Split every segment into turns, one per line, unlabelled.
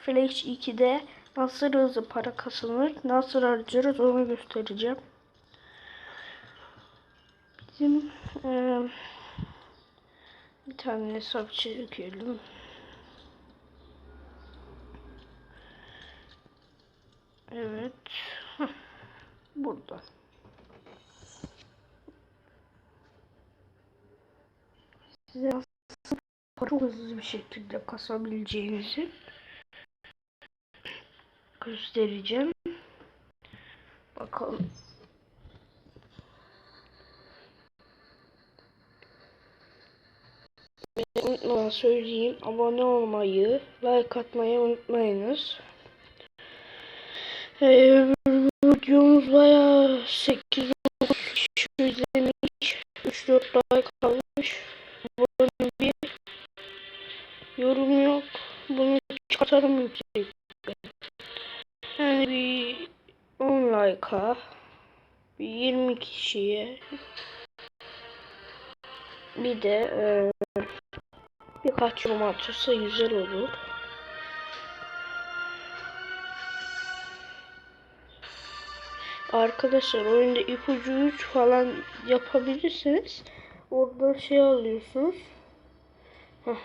Flash 2'de nasıl hızlı para kazanır, nasıl harcarız onu göstereceğim. Bizim eee, bir tane hesap çekelim. Evet. Burada. Size nasıl para hızlı bir şekilde kasabileceğinizi göstereceğim. Bakalım. Unutmadan söyleyeyim. Abone olmayı, like atmayı unutmayınız. Ee, videomuz bayağı 8 kişi izlemiş. 3-4 like almış. Bir de e, birkaç yorum atırsa güzel olur. Arkadaşlar oyunda ipucu 3 falan yapabilirsiniz. Orada şey alıyorsunuz. Heh.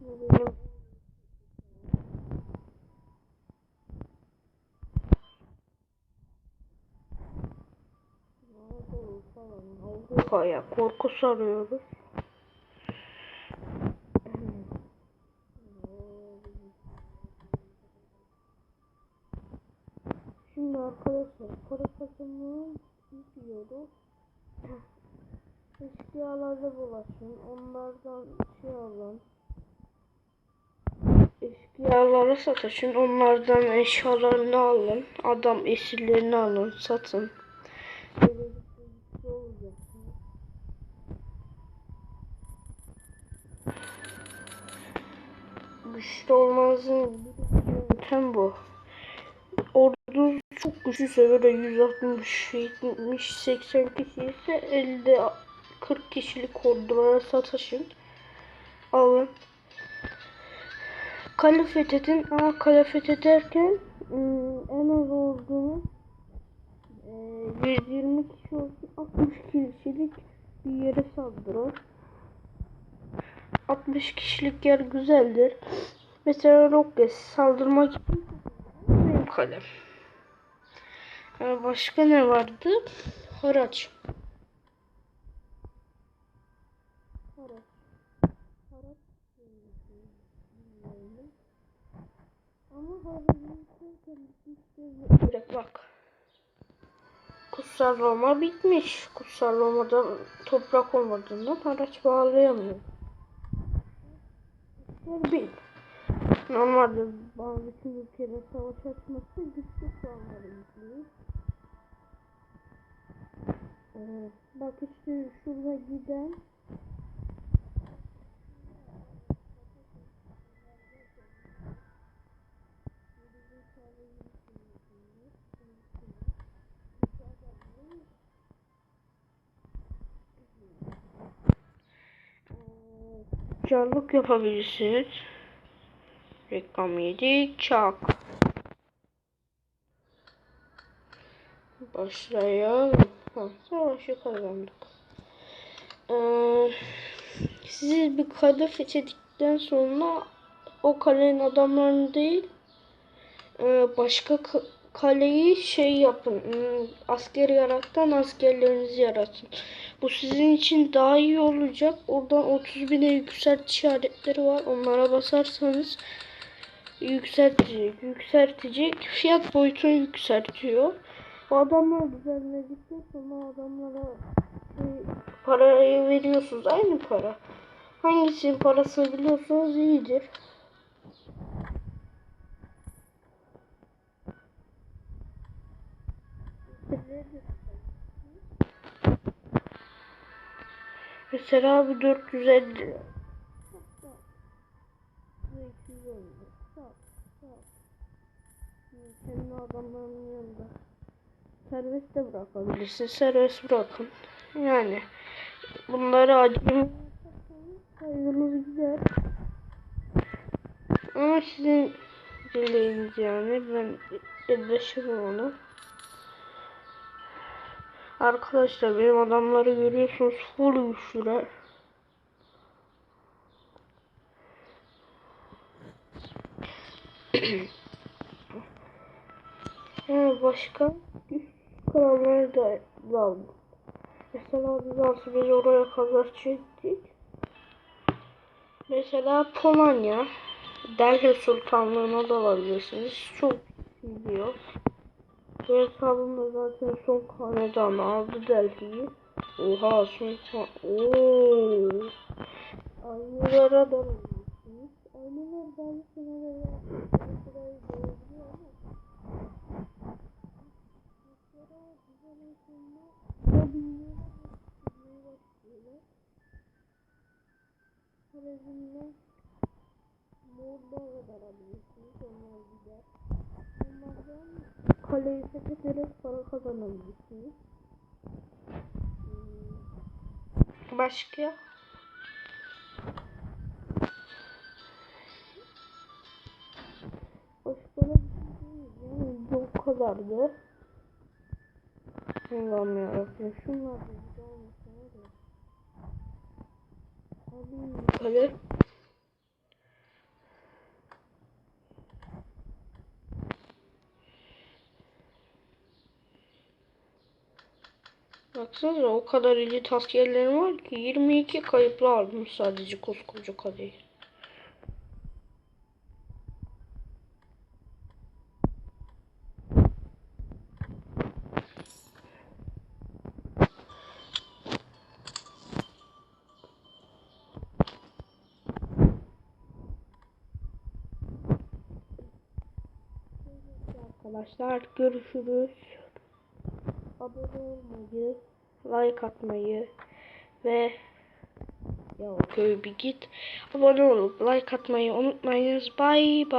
Bu benim Kaya korku sarıyoruz. Şimdi arkadaşlar para kazanmayı gidiyoruz. Eşkıyalarda bulaşın. Onlardan şey alın. Eşkıyalara sataşın. Onlardan eşyalarını alın. Adam esirlerini alın. Satın. Güçlü olmanızın yöntem bu. Ordu çok güçlüyse böyle 160, 70, 80 kişi ise elde 40 kişilik ordulara sataşın. Alın. Kale fethedin. Ama kale fethederken ıı, en az ordunun eee, 120 kişi olsun 60 kişilik bir yere saldırır. 60 kişilik yer güzeldir. Mesela Rocket saldırmak için kalem. Ee, başka ne vardı? Haraç. Ama bak. Kutsal Roma bitmiş. Kutsal Roma'da toprak olmadığından haraç bağlayamıyor. Bir. Normalde bazı ülkede savaş açması güçlü puanları yüklüyor. Ee, bak işte şurada giden Carlık yapabilirsiniz. Reklam yedik. Çak. Başlayalım. Savaşı kazandık. Ee, siz bir kale fethedikten sonra o kalenin adamlarını değil e, başka ka- kaleyi şey yapın. hmm, Asker yarattan askerlerinizi yaratın. Bu sizin için daha iyi olacak. Oradan 30 bine yükselt işaretleri var. Onlara basarsanız yükseltecek, yükseltecek. Fiyat boyutunu yükseltiyor. O adamları düzenledikten sonra adamlara parayı veriyorsunuz. Aynı para. Hangisinin parasını biliyorsanız iyidir. Mesela abi 450 lira. Kendi adamlarının yanında. Serbest de bırakabilirsin. Serbest bırakın. Yani bunları acım sayınız güzel. Ama sizin dileğiniz yani. Ben elleşemem onu. Arkadaşlar benim adamları görüyorsunuz full güçlüler. Yani başka kararları da aldım. Mesela biz nasıl biz oraya kadar çektik. Mesela Polonya, Delhi Sultanlığı'na da alabilirsiniz. Çok gidiyor. Bu hesabımda zaten son hanedanı aldı Delhi'yi. Oha son kan... Ooo. Aynılara da. Aynılar bazı senelerde sırayı dolduruyor ama. Mesela güzel insanlar ne bilmiyorlar ne başlıyorlar. Harezm'den Moğollara da alabilirsiniz. Onlar gider. Onlardan kaleyi fethederek para kazanabilirsiniz. Başka? Başka da bu kadardı. Allah'ım yarabbim. Şunlar da güzel olmasa var ya. Alayım kale. Baksanıza o kadar elit askerlerim var ki 22 kayıplı aldım sadece koskoca kaleyi. Arkadaşlar görüşürüz. Abone olmayı, like atmayı ve ya köy bir git. Abone olup like atmayı unutmayınız. Bye bye.